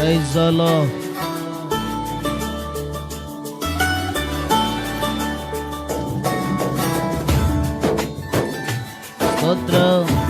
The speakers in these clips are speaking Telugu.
Praise the Outro.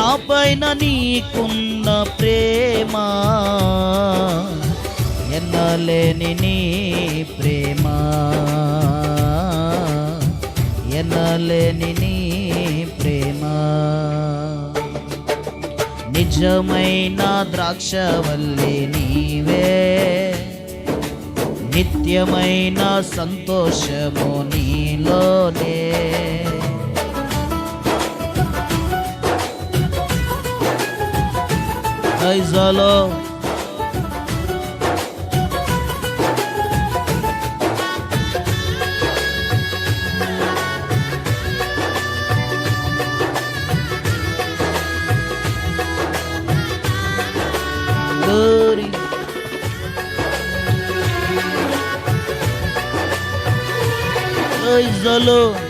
నా పైన నీకున్న ప్రేమ ఎన్నలేని నీ ప్రేమ. ఎన్నలేని నీ ప్రేమ. నిజమైన ద్రాక్షవల్లి నీవే. నిత్యమైన సంతోషము నీలోనే. তাই চলো জলো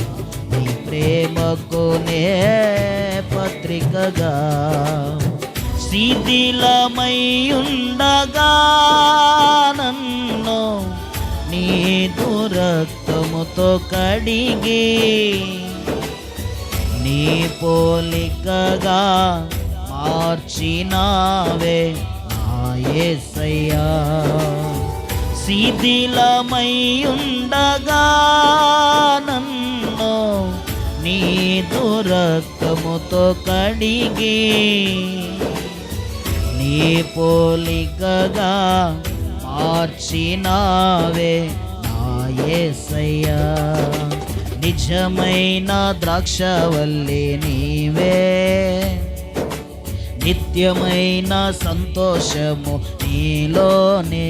నీ ప్రేమకు నే పత్రికగా. శిథిలమై ఉండగా నన్ను నీ దురక్తముతో కడిగి నీ పోలికగా మార్చినావే నా శిథిలమై ఉండగా నన్ను నీ దురక్తముతో కడిగి నీ పోలికగా మార్చినావే నాయసయ్యా నిజమైన ద్రాక్షవల్లి నీవే. నిత్యమైన సంతోషము నీలోనే.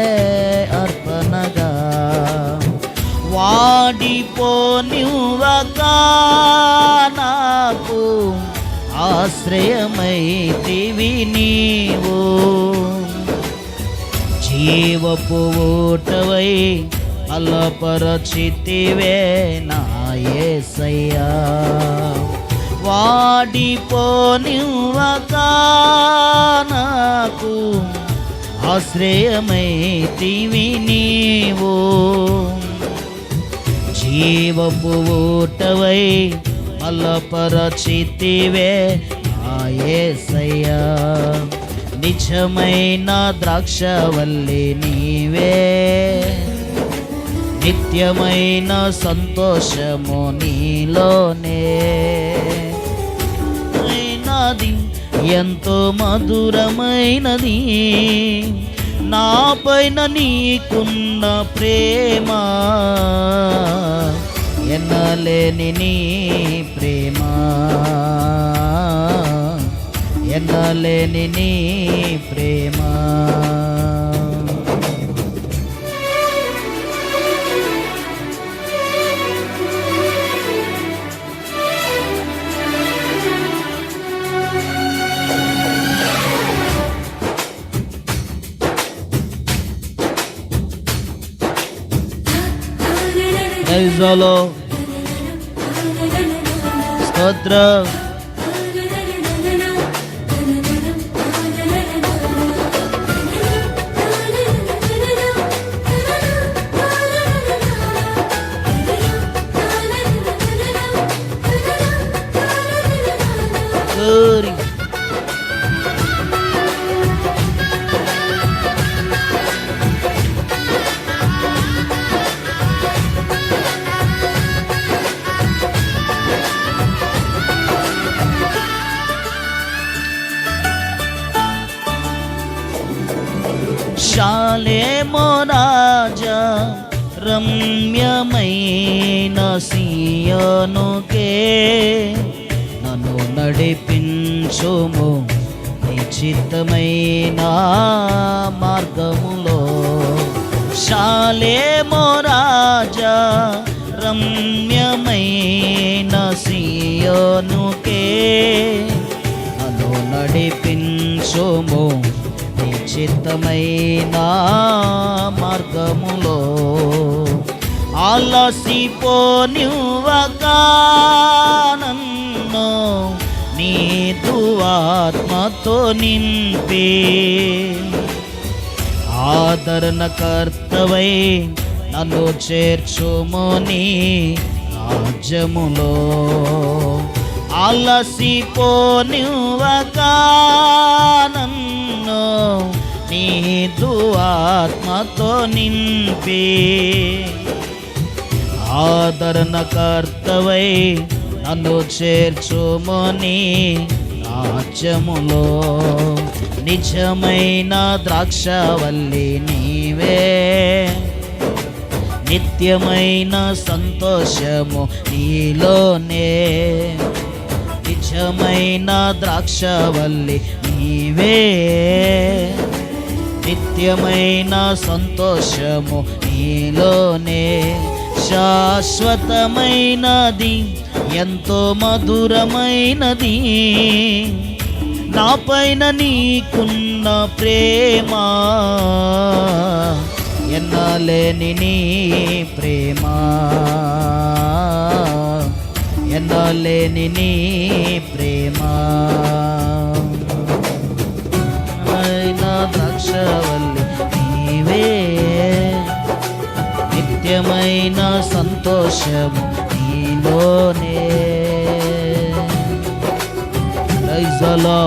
వాడిపోనివ్వక నాకు ఆశ్రయమైతివి నీవు. జీవపు ఓటవై అలపరచితివే నాయసయ్యా వాడిపోనివ్వక నాకు ఆశ్రయమైతివి నీవు. జీవపు ఊటవై అల్లపరచితివే ఆయేసయ్యా నిజమైన ద్రాక్షవల్లి నీవే. నిత్యమైన సంతోషము నీలోనే. అయినది ఎంతో మధురమైనది. నా పైన నీకున్న ప్రేమ. ఎన్నలేని నీ ప్రేమ. ఎన్నలేని నీ నైజాలో స్తోత్ర మో రాజా రమ్యమైన సియోనుకే నన్ను నడిపించుము నిశ్చితమైన మార్గములో. శాలేమో రాజా రమ్యమైన సియోనుకే నన్ను నడిపించుము నిశ్చితమైన మార్గములో ఆలసిపోనివ్వక నన్ను నీ దువాత్మతో నింపి. ఆదరణకర్తవై నన్ను చేర్చుమోని రాజ్యములో. అలసిపోనివ్వక నన్ను నీదు ఆత్మతో నింపి. ఆదరణకర్తవై నన్ను చేర్చుమని రాజ్యములో. నిజమైన ద్రాక్షవల్లి నీవే. నిత్యమైన సంతోషము నీలోనే. నిజమైన ద్రాక్షవల్లి నీవే. నిత్యమైన సంతోషము నీలోనే. శాశ్వతమైనది ఎంతో మధురమైనది. నా పైన నీకున్న ప్రేమ ఎన్నలేని నీ ప్రేమ. ఎన్నలేని నీ ప్రేమ. సంతోషము నీలోనే ప్రైజ్ అలా